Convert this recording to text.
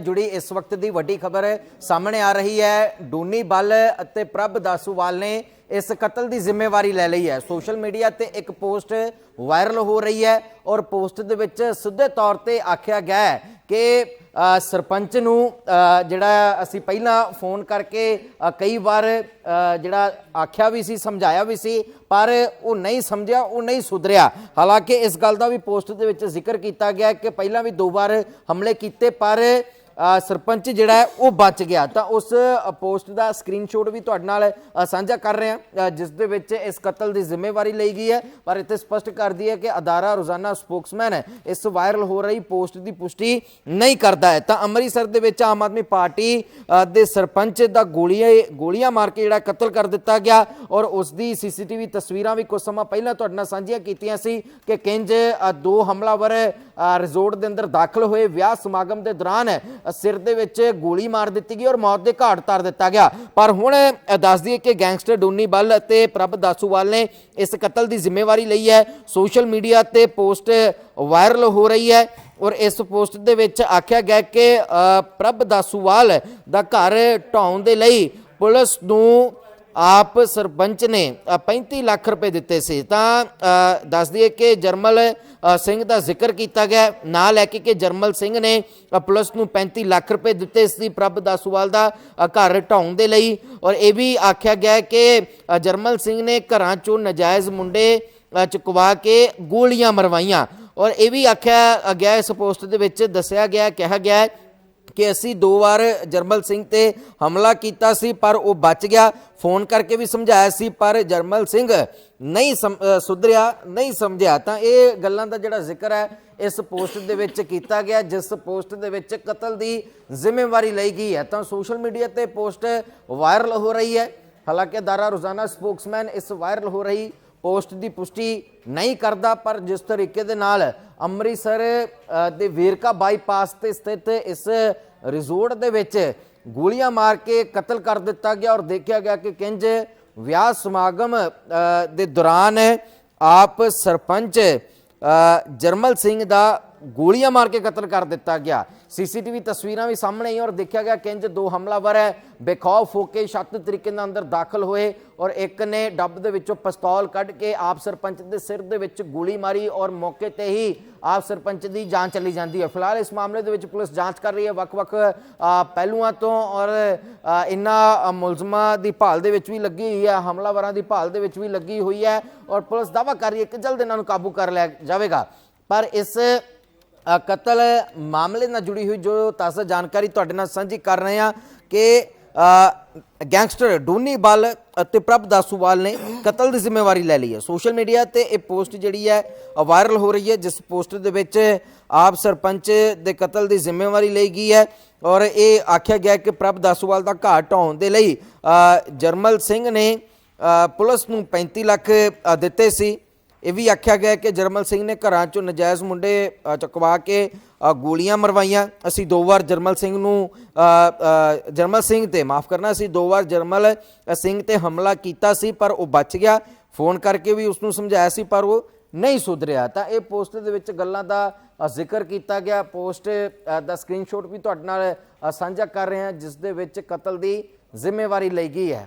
ਜੁੜੀ ਇਸ ਵਕਤ ਦੀ ਵੱਡੀ ਖਬਰ ਸਾਹਮਣੇ ਆ ਰਹੀ ਹੈ। ਡੋਨੀ ਬੱਲ ਅਤੇ ਪ੍ਰਭ ਦਾਸੂਵਾਲ ਨੇ ਇਸ ਕਤਲ ਦੀ ਜ਼ਿੰਮੇਵਾਰੀ ਲੈ ਲਈ ਹੈ। ਸੋਸ਼ਲ ਮੀਡੀਆ ਤੇ ਇੱਕ ਪੋਸਟ ਵਾਇਰਲ ਹੋ ਰਹੀ ਹੈ ਔਰ ਪੋਸਟ ਦੇ ਵਿੱਚ ਸਿੱਧੇ ਤੌਰ ਤੇ ਆਖਿਆ ਗਿਆ ਹੈ ਕਿ ਸਰਪੰਚ ਨੂੰ ਜਿਹੜਾ ਅਸੀਂ ਪਹਿਲਾਂ ਫੋਨ ਕਰਕੇ ਕਈ ਵਾਰ ਜਿਹੜਾ ਆਖਿਆ ਵੀ ਸੀ, ਸਮਝਾਇਆ ਵੀ ਸੀ, ਪਰ ਉਹ ਨਹੀਂ ਸਮਝਿਆ, ਉਹ ਨਹੀਂ ਸੁਧਰਿਆ। ਹਾਲਾਂਕਿ ਇਸ ਗੱਲ ਦਾ ਵੀ ਪੋਸਟ ਦੇ ਵਿੱਚ ਜ਼ਿਕਰ ਕੀਤਾ ਗਿਆ ਕਿ ਪਹਿਲਾਂ ਵੀ ਦੋ ਵਾਰ ਹਮਲੇ ਕੀਤੇ, ਪਰ ਸਰਪੰਚ ਜਿਹੜਾ ਹੈ, ਉਹ ਬਚ ਗਿਆ। ਤਾਂ ਉਸ ਪੋਸਟ ਦਾ ਸਕਰੀਨਸ਼ਾਟ ਵੀ ਤੁਹਾਡੇ ਨਾਲ ਸਾਂਝਾ ਕਰ ਰਹੇ। ਹਾਂ ਜਿਸ ਦੇ ਵਿੱਚ ਇਸ ਕਤਲ ਦੀ ਜ਼ਿੰਮੇਵਾਰੀ ਲਈ ਗਈ ਹੈ। ਪਰ ਇੱਥੇ ਸਪਸ਼ਟ ਕਰਦੀ ਹੈ ਕਿ ਅਦਾਰਾ ਰੋਜ਼ਾਨਾ ਸਪੋਕਸਮੈਨ ਹੈ। ਇਸ ਵਾਇਰਲ ਹੋ ਰਹੀ ਪੋਸਟ ਦੀ ਪੁਸ਼ਟੀ ਨਹੀਂ ਕਰਦਾ ਹੈ। ਤਾਂ ਅੰਮ੍ਰਿਤਸਰ ਦੇ ਵਿੱਚ ਆਮ ਆਦਮੀ ਪਾਰਟੀ ਦੇ ਸਰਪੰਚ ਦਾ ਗੋਲੀਆਂ ਗੋਲੀਆਂ ਮਾਰ ਕੇ ਜਿਹੜਾ ਕਤਲ ਕਰ ਦਿੱਤਾ ਗਿਆ ਔਰ ਉਸ ਦੀ ਸੀਸੀਟੀਵੀ ਤਸਵੀਰਾਂ ਵੀ ਕੁਝ ਸਮਾਂ ਪਹਿਲਾਂ ਤੁਹਾਡੇ ਨਾਲ ਸਾਂਝੀਆਂ ਕੀਤੀਆਂ ਸੀ ਕਿ ਕਿੰਜ ਦੋ ਹਮਲਾਵਰ ਰਿਜ਼ੋਰਟ ਦੇ ਅੰਦਰ ਦਾਖਲ ਹੋਏ ਵਿਆਹ ਸਮਾਗਮ ਦੇ ਦੌਰਾਨ ਸਿਰ ਦੇ ਵਿੱਚ ਗੋਲੀ ਮਾਰ ਦਿੱਤੀ ਗਈ ਔਰ ਮੌਤ ਦੇ ਘਾਟ ਉਤਾਰ ਦਿੱਤਾ ਗਿਆ। ਪਰ ਹੁਣ ਅ, ਦੱਸ ਦਈਏ ਕਿ ਗੈਂਗਸਟਰ ਡੋਨੀ ਬੱਲ ਅਤੇ ਪ੍ਰਭ ਦਾਸੂਵਾਲ ਨੇ ਇਸ ਕਤਲ ਦੀ ਜ਼ਿੰਮੇਵਾਰੀ ਲਈ ਹੈ। ਸੋਸ਼ਲ ਮੀਡੀਆ ਤੇ ਪੋਸਟ ਵਾਇਰਲ ਹੋ ਰਹੀ ਹੈ ਔਰ ਇਸ ਪੋਸਟ ਦੇ ਵਿੱਚ ਆਖਿਆ ਗਿਆ ਕਿ ਪ੍ਰਭ ਦਾਸੂਵਾਲ ਦਾ ਘਰ ਢਾਉਣ ਦੇ ਲਈ ਪੁਲਿਸ ਨੂੰ ਆਪ ਸਰਪੰਚ ਨੇ ਅ, 35 ਲੱਖ ਰੁਪਏ ਦਿੱਤੇ ਸੀ। ਤਾਂ ਅ, ਦੱਸ ਦਈਏ ਕਿ ਜਰਮਲ ਸਿੰਘ ਦਾ ਜ਼ਿਕਰ ਕੀਤਾ ਗਿਆ। ਹੈ। ਲੈ ਕੇ ਕਿ ਜਰਮਲ ਸਿੰਘ ਨੇ ਪੁਲਿਸ ਨੂੰ 35 ਲੱਖ ਰੁਪਏ ਦਿੱਤੇ ਸੀ ਪ੍ਰਭ ਦਾਸੂਵਾਲ ਦਾ ਘਰ ਢਾਉਣ ਦੇ ਲਈ। ਔਰ ਇਹ ਵੀ ਆਖਿਆ ਗਿਆ ਕਿ ਜਰਮਲ ਸਿੰਘ ਨੇ ਘਰਾਂ ਚੋਂ ਨਜਾਇਜ਼ ਮੁੰਡੇ ਚੁਕਵਾ ਕੇ ਗੋਲੀਆਂ ਮਰਵਾਈਆਂ। ਔਰ ਇਹ ਵੀ ਆਖਿਆ ਗਿਆ ਇਸ ਪੋਸਟ ਦੇ ਵਿੱਚ ਦੱਸਿਆ ਗਿਆ ਕਿਹਾ ਗਿਆ ਕਿ ਅਸੀਂ ਦੋ ਵਾਰ ਜਰਮਲ ਸਿੰਘ ਤੇ ਹਮਲਾ ਕੀਤਾ ਸੀ, ਪਰ ਉਹ ਬਚ ਗਿਆ। ਫੋਨ ਕਰਕੇ ਵੀ ਸਮਝਾਇਆ ਸੀ, ਪਰ ਜਰਮਲ ਸਿੰਘ ਨਹੀਂ ਸਮ- ਸੁਧਰਿਆ, ਨਹੀਂ ਸਮਝਿਆ। ਤਾਂ ਇਹ ਗੱਲਾਂ ਦਾ ਜਿਹੜਾ ਜ਼ਿਕਰ ਹੈ, ਇਸ ਪੋਸਟ ਦੇ ਵਿੱਚ ਕੀਤਾ ਗਿਆ, ਜਿਸ ਪੋਸਟ ਦੇ ਵਿੱਚ ਕਤਲ ਦੀ ਜ਼ਿੰਮੇਵਾਰੀ ਲਈ ਗਈ ਹੈ। ਤਾਂ ਸੋਸ਼ਲ ਮੀਡੀਆ ਤੇ ਪੋਸਟ ਵਾਇਰਲ ਹੋ ਰਹੀ ਹੈ। ਹਾਲਾਂਕਿ ਦਾਰਾ ਰੋਜ਼ਾਨਾ ਸਪੋਕਸਮੈਨ ਇਸ ਵਾਇਰਲ ਹੋ ਰਹੀ ਪੋਸਟ ਦੀ ਪੁਸ਼ਟੀ ਨਹੀਂ ਕਰਦਾ, ਪਰ ਜਿਸ ਤਰੀਕੇ ਦੇ ਨਾਲ ਅੰਮ੍ਰਿਤਸਰ ਦੇ ਵੇਰਕਾ ਬਾਈਪਾਸ ਤੇ ਸਥਿਤ ਇਸ ਰਿਜ਼ੋਰਟ ਦੇ ਵਿੱਚ ਗੋਲੀਆਂ ਮਾਰ ਕੇ ਕਤਲ ਕਰ ਦਿੱਤਾ ਗਿਆ ਔਰ ਦੇਖਿਆ ਗਿਆ ਕਿ ਕਿੰਜ ਵਿਆਹ ਸਮਾਗਮ ਦੇ ਦੌਰਾਨ ਆਪ ਸਰਪੰਚ ਜਰਮਲ ਸਿੰਘ ਦਾ ਗੋਲੀਆਂ ਮਾਰ ਕੇ ਕਤਲ ਕਰ ਦਿੱਤਾ ਗਿਆ। ਸੀਸੀਟੀਵੀ ਤਸਵੀਰਾਂ ਵੀ ਸਾਹਮਣੇ ਆਈਆਂ ਔਰ ਦੇਖਿਆ ਗਿਆ ਕਿੰਜ ਦੋ ਹਮਲਾਵਰ ਹੈ। ਬੇਖੌਫ ਹੋ ਕੇ ਛੱਤ ਤਰੀਕੇ ਨਾਲ ਅੰਦਰ ਦਾਖਲ ਹੋਏ ਔਰ ਇੱਕ ਨੇ ਡੱਬ ਦੇ ਵਿੱਚੋਂ ਪਿਸਤੌਲ ਕੱਢ ਕੇ ਆਪ ਸਰਪੰਚ ਦੇ ਸਿਰ ਦੇ ਵਿੱਚ ਗੋਲੀ ਮਾਰੀ ਔਰ ਮੌਕੇ ਤੇ ਹੀ ਆਪ ਸਰਪੰਚ ਦੀ ਜਾਂਚ ਚਲੀ ਜਾਂਦੀ ਹੈ। ਫਿਲਹਾਲ ਇਸ ਮਾਮਲੇ ਦੇ ਵਿੱਚ ਪੁਲਿਸ ਜਾਂਚ ਕਰ ਰਹੀ ਹੈ। ਵੱਖ-ਵੱਖ ਪਹਿਲੂਆਂ ਤੋਂ ਔਰ ਅ, ਇਨ੍ਹਾਂ ਮੁਲਜ਼ਮਾਂ ਦੀ ਭਾਲ ਦੇ ਵਿੱਚ ਵੀ ਲੱਗੀ ਹੋਈ ਹੈ। ਹਮਲਾਵਰਾਂ ਦੀ ਭਾਲ ਦੇ ਵਿੱਚ ਵੀ ਲੱਗੀ ਹੋਈ ਹੈ ਔਰ ਪੁਲਿਸ ਦਾਅਵਾ ਕਰ ਰਹੀ ਹੈ ਕਿ ਜਲਦ ਇਹਨਾਂ ਨੂੰ ਕਾਬੂ ਕਰ ਲਿਆ ਜਾਵੇਗਾ। ਪਰ ਇਸ ਕਤਲ ਮਾਮਲੇ ਨਾਲ ਜੁੜੀ ਹੋਈ ਜੋ ਤਾਜ਼ਾ ਜਾਣਕਾਰੀ ਤੁਹਾਡੇ ਨਾਲ ਸਾਂਝੀ ਕਰ ਰਹੇ ਹਾਂ ਕਿ ਗੈਂਗਸਟਰ ਡੋਨੀ ਬੱਲ ਅਤੇ ਪ੍ਰਭ ਦਾਸੂਵਾਲ ਨੇ ਕਤਲ ਦੀ ਜ਼ਿੰਮੇਵਾਰੀ ਲੈ ਲਈ ਹੈ। ਸੋਸ਼ਲ ਮੀਡੀਆ ਤੇ ਇਹ ਪੋਸਟ ਜਿਹੜੀ ਹੈ ਵਾਇਰਲ ਹੋ ਰਹੀ ਹੈ, ਜਿਸ ਪੋਸਟ ਦੇ ਵਿੱਚ ਆਪ ਸਰਪੰਚ ਦੇ ਕਤਲ ਦੀ ਜ਼ਿੰਮੇਵਾਰੀ ਲਈ ਗਈ ਹੈ ਔਰ ਇਹ ਆਖਿਆ ਗਿਆ ਕਿ ਪ੍ਰਭ ਦਾਸੂਵਾਲ ਦਾ ਘਾਟ ਢਾਉਣ ਦੇ ਲਈ ਜਰਮਲ ਸਿੰਘ ਨੇ ਪੁਲਿਸ ਨੂੰ 35 ਲੱਖ ਦਿੱਤੇ ਸੀ। ਇਹ ਵੀ ਆਖਿਆ ਗਿਆ ਕਿ ਜਰਮਲ ਸਿੰਘ ਨੇ ਘਰਾਂ ਚੋਂ ਨਜਾਇਜ਼ ਮੁੰਡੇ ਅ, ਚੁਕਵਾ ਕੇ ਗੋਲੀਆਂ ਮਰਵਾਈਆਂ। ਅਸੀਂ ਦੋ ਵਾਰ ਜਰਮਲ ਸਿੰਘ ਨੂੰ ਜਰਮਲ ਸਿੰਘ ਤੇ ਮਾਫ ਕਰਨਾ ਅਸੀਂ ਦੋ ਵਾਰ ਜਰਮਲ ਸਿੰਘ ਤੇ ਹਮਲਾ ਕੀਤਾ ਸੀ ਪਰ ਉਹ ਬਚ ਗਿਆ। ਫੋਨ ਕਰਕੇ ਵੀ ਉਸ ਨੂੰ ਸਮਝਾਇਆ ਸੀ ਪਰ ਉਹ ਨਹੀਂ ਸੁਧਰਿਆ। ਤਾਂ ਇਹ ਪੋਸਟ ਦੇ ਵਿੱਚ ਗੱਲਾਂ ਦਾ ਜ਼ਿਕਰ ਕੀਤਾ ਗਿਆ। ਪੋਸਟ ਦਾ ਸਕਰੀਨਸ਼ਾਟ ਵੀ ਤੁਹਾਡੇ ਨਾਲ ਸਾਂਝਾ ਕਰ ਰਹੇ ਹਾਂ ਜਿਸ ਦੇ ਵਿੱਚ ਕਤਲ ਦੀ ਜ਼ਿੰਮੇਵਾਰੀ ਲਈ ਗਈ ਹੈ।